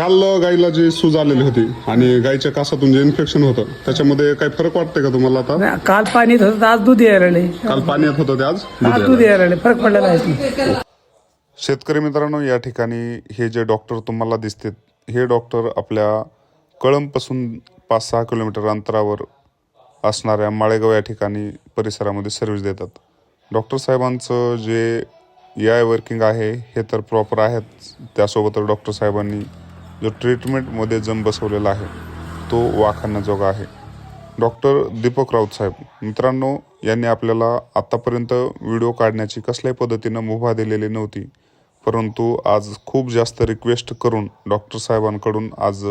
काल गाईला जी सूज आलेली होती आणि गाईच्या कासातून जे इन्फेक्शन होतं त्याच्यामध्ये काही फरक वाटतंय का तुम्हाला आता? नाही, काल पाणी येत होतं तर आज दूध यायला लागले काल पाण्यात होतं ते आज? दूध आज यायला. दूध यायला लागले फरक पडलेला आहे शेतकरी मित्रांनो या ठिकाणी हे जे डॉक्टर तुम्हाला दिसतात हे डॉक्टर आपल्या कळंबपासून पाच सहा किलोमीटर अंतरावर असणाऱ्या माळेगाव या ठिकाणी परिसरामध्ये सर्व्हिस देतात. डॉक्टर साहेबांचं जे या वर्किंग आहे हे तर प्रॉपर आहेच. त्यासोबतच डॉक्टर साहेबांनी जो ट्रीटमेंटमध्ये जम बसवलेला आहे तो वाखाण्याजोगा आहे. डॉक्टर दीपक राऊत साहेब मित्रांनो यांनी आपल्याला आत्तापर्यंत व्हिडिओ काढण्याची कसल्याही पद्धतीनं मुभा दिलेली नव्हती परंतु आज खूप जास्त रिक्वेस्ट करून डॉक्टर साहेबांकडून आज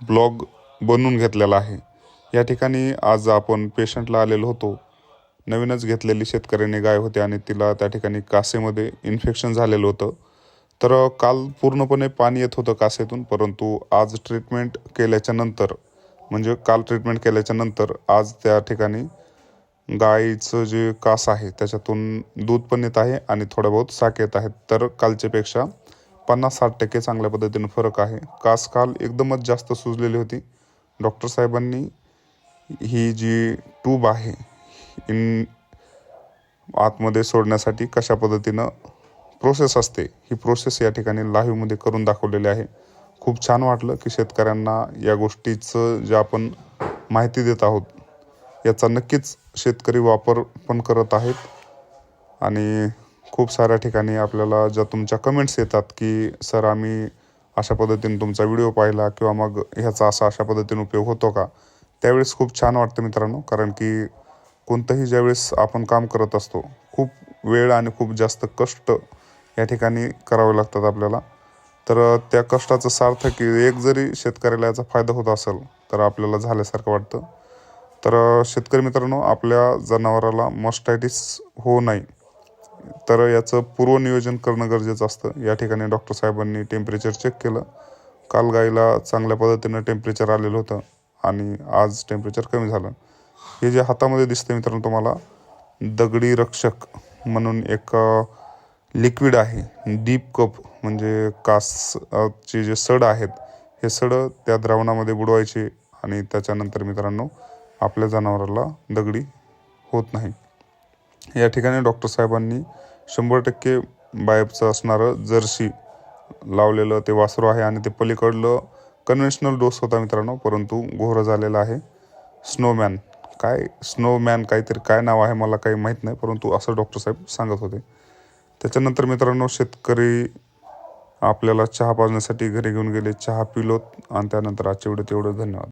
ब्लॉग बनवून घेतलेला आहे. या ठिकाणी आज आपण पेशंटला आलेलो होतो. नवीनच घेतलेली शेतकऱ्याने गाय होती आणि तिला त्या ठिकाणी कासेमध्ये इन्फेक्शन झालेलं होतं. तर काल पूर्णपणे पाणी येत होतं कासेतून परंतु आज ट्रीटमेंट केल्याच्यानंतर म्हणजे काल ट्रीटमेंट केल्याच्यानंतर आज त्या ठिकाणी गाईचं जे कास आहे त्याच्यातून दूध पण येत आहे आणि थोडं बहुत साक येत आहेत तर कालच्यापेक्षा पन्नास साठ टक्के चांगल्या पद्धतीनं फरक आहे. कास काल एकदमच जास्त सुजलेली होती. डॉक्टर साहेबांनी ही जी ट्यूब आहे इन आतमध्ये सोडण्यासाठी कशा पद्धतीनं प्रोसेस असते. ही प्रोसेस या ठिकाणी लाईव्हमध्ये करून दाखवलेली आहे. खूप छान वाटलं की शेतकऱ्यांना या गोष्टीचं जे आपण माहिती देत आहोत याचा नक्कीच शेतकरी वापर पण करत आहेत. आणि खूप साऱ्या ठिकाणी आपल्याला ज्या तुमच्या कमेंट्स येतात की सर आम्ही अशा पद्धतीने तुमचा व्हिडिओ पाहिला किंवा मग ह्याचा असा अशा पद्धतीने उपयोग होतो का? त्यावेळेस खूप छान वाटतं मित्रांनो कारण की कोणतंही ज्यावेळेस आपण काम करत असतो खूप वेळ आणि खूप जास्त कष्ट या ठिकाणी करावे लागतात आपल्याला. तर त्या कष्टाचं सार्थक एक जरी शेतकऱ्याला याचा फायदा होत असेल तर आपल्याला झाल्यासारखं वाटतं. तर शेतकरी मित्रांनो आपल्या जनावराला मस्टायटिस होऊ नये. तर याचं पूर्वनियोजन करणं गरजेचं असतं. या ठिकाणी डॉक्टर साहेबांनी टेम्परेचर चेक केलं. काल गाईला चांगल्या पद्धतीनं टेम्परेचर आलेलं होतं आणि आज टेम्परेचर कमी झालं. हे जे हातामध्ये दिसते मित्रांनो तुम्हाला दगडी रक्षक म्हणून एक लिक्विड आहे. डीप कप म्हणजे कासचे जे सड आहेत हे सड त्या द्रावणामध्ये बुडवायचे आणि त्याच्यानंतर मित्रांनो आपल्या जनावराला दगडी होत नाही. या ठिकाणी डॉक्टर साहेबांनी शंभर टक्के बायबचं असणारं जर्सी लावलेलं ते वासरू आहे आणि ते पलीकडलं कन्व्हेन्शनल डोस होता मित्रांनो परंतु घोर झालेला आहे. स्नोमॅन काय? स्नोमॅन काहीतरी काय नाव आहे मला काही माहीत नाही परंतु असं डॉक्टर साहेब सांगत होते. त्याच्यानंतर मित्रांनो शेतकरी आपल्याला चहा पाजण्यासाठी घरी घेऊन गेले चहा पिलोत आणि त्यानंतर आजच्या व्हिडिओ तेवढं धन्यवाद.